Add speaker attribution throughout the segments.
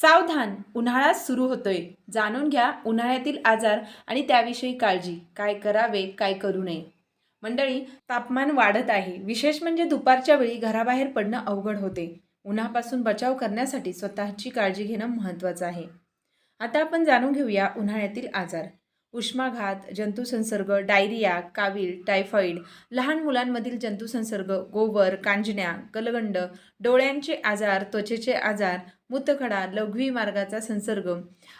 Speaker 1: सावधान उन्हाळा सुरू होतोय. जाणून घ्या उन्हाळ्यातील आजार आणि त्याविषयी काळजी. काय करावे काय करू नये. मंडळी तापमान वाढत आहे. विशेष म्हणजे दुपारच्या वेळी घराबाहेर पडणं अवघड होते. उन्हापासून बचाव करण्यासाठी स्वतःची काळजी घेणं महत्त्वाचं आहे. आता आपण जाणून घेऊया उन्हाळ्यातील आजार. उष्माघात जंतुसंसर्ग डायरिया कावीळ टायफॉईड लहान मुलांमधील जंतुसंसर्ग गोवर कांजण्या गलगंड डोळ्यांचे आजार त्वचेचे आजार मूतखडा लघवी मार्गाचा संसर्ग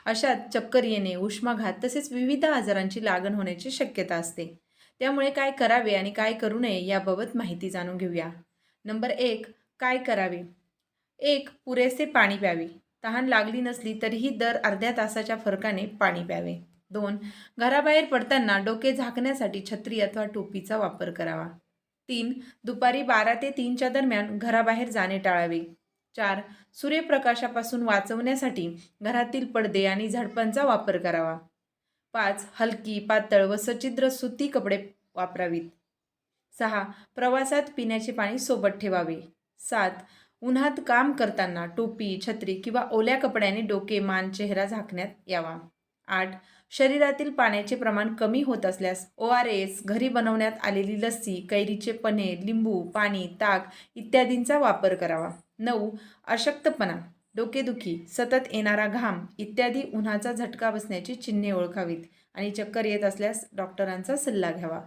Speaker 1: अशात चक्कर येणे उष्माघात तसेच विविध आजारांची लागण होण्याची शक्यता असते. त्यामुळे काय करावे आणि काय करू नये याबाबत माहिती जाणून घेऊया. नंबर एक काय करावे? एक पुरेसे पाणी प्यावे. तहान लागली नसली तरीही दर अर्ध्या तासाच्या फरकाने पाणी प्यावे. दोन घराबाहेर पडताना डोके झाकण्यासाठी छत्री अथवा टोपीचा वापर करावा. तीन दुपारी बारा ते तीनच्या दरम्यान घराबाहेर जाणे टाळावे. चार सूर्यप्रकाशापासून वाचवण्यासाठी घरातील पडदे आणि झडपांचा वापर करावा. पाच हलकी पातळ व सचिद्र सुती कपडे वापरावीत. सहा प्रवासात पिण्याचे पाणी सोबत ठेवावे. सात उन्हात काम करताना टोपी छत्री किंवा ओल्या कपड्याने डोके मान चेहरा झाकण्यात यावा. आठ. शरीरातील पाण्याचे प्रमाण कमी होत असल्यास ओ आर एस घरी बनवण्यात आलेली लस्सी कैरीचे पने लिंबू पाणी ताक इत्यादींचा वापर करावा. नऊ. अशक्तपणा डोकेदुखी सतत येणारा घाम इत्यादी उन्हाचा झटका बसण्याची चिन्हे ओळखावीत आणि चक्कर येत असल्यास डॉक्टरांचा सल्ला घ्यावा.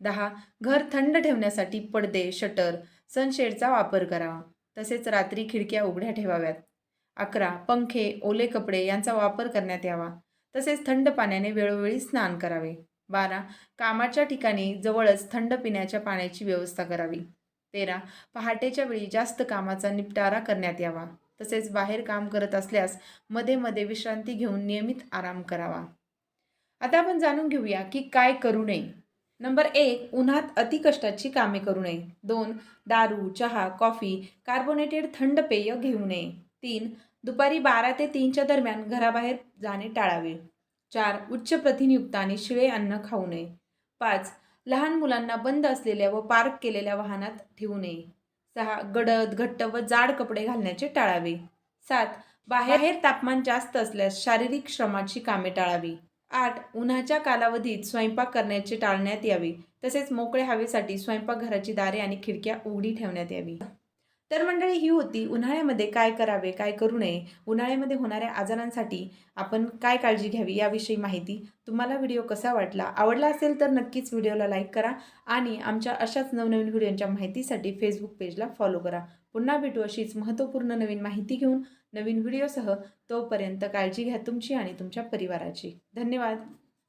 Speaker 1: दहा. घर थंड ठेवण्यासाठी पडदे शटर सनशेडचा वापर करावा. तसेच रात्री खिडक्या उघड्या ठेवाव्यात. अकरा. पंखे ओले कपडे यांचा वापर करण्यात यावा. तसेच थंड पाण्याने वेळोवेळी स्नान करावे. बारा. कामाच्या ठिकाणी जवळच थंड पिण्याच्या पाण्याची व्यवस्था करावी. तेरा. पहाटेच्या वेळी जास्त कामाचा निपटारा करण्यात यावा. तसेच बाहेर काम करत असल्यास मध्ये मध्ये विश्रांती घेऊन नियमित आराम करावा. आता आपण जाणून घेऊया की काय करू नये. नंबर एक. उन्हात अतिकष्टाची कामे करू नये. दोन. दारू चहा कॉफी कार्बोनेटेड थंड पेय घेऊ नये. तीन दुपारी बारा ते तीनच्या दरम्यान घराबाहेर जाणे टाळावे. चार उच्च प्रथिनयुक्त आणि शिळे अन्न खाऊ नये. पाच लहान मुलांना बंद असलेल्या व पार्क केलेल्या वाहनात ठेवू नये. सहा गडद घट्ट व जाड कपडे घालण्याचे टाळावे. सात बाहेर तापमान जास्त असल्यास शारीरिक श्रमाची कामे टाळावी. आठ उन्हाच्या कालावधीत स्वयंपाक करण्याचे टाळण्यात यावे. तसेच मोकळ्या हवेसाठी स्वयंपाकघराची दारे आणि खिडक्या उघडी ठेवण्यात यावी. तर मंडळी ही होती उन्हाळ्यामध्ये काय करावे काय करू नये उन्हाळ्यामध्ये होणाऱ्या आजारांसाठी आपण काय काळजी घ्यावी याविषयी माहिती तुम्हाला व्हिडिओ कसा वाटला आवडला असेल तर नक्कीच व्हिडिओला लाईक करा आणि आमच्या अशाच नवनवीन व्हिडिओंच्या माहितीसाठी फेसबुक पेजला फॉलो करा. पुन्हा भेटू अशीच महत्त्वपूर्ण नवीन माहिती घेऊन नवीन व्हिडिओसह तोपर्यंत काळजी घ्या तुमची आणि तुमच्या परिवाराची. धन्यवाद.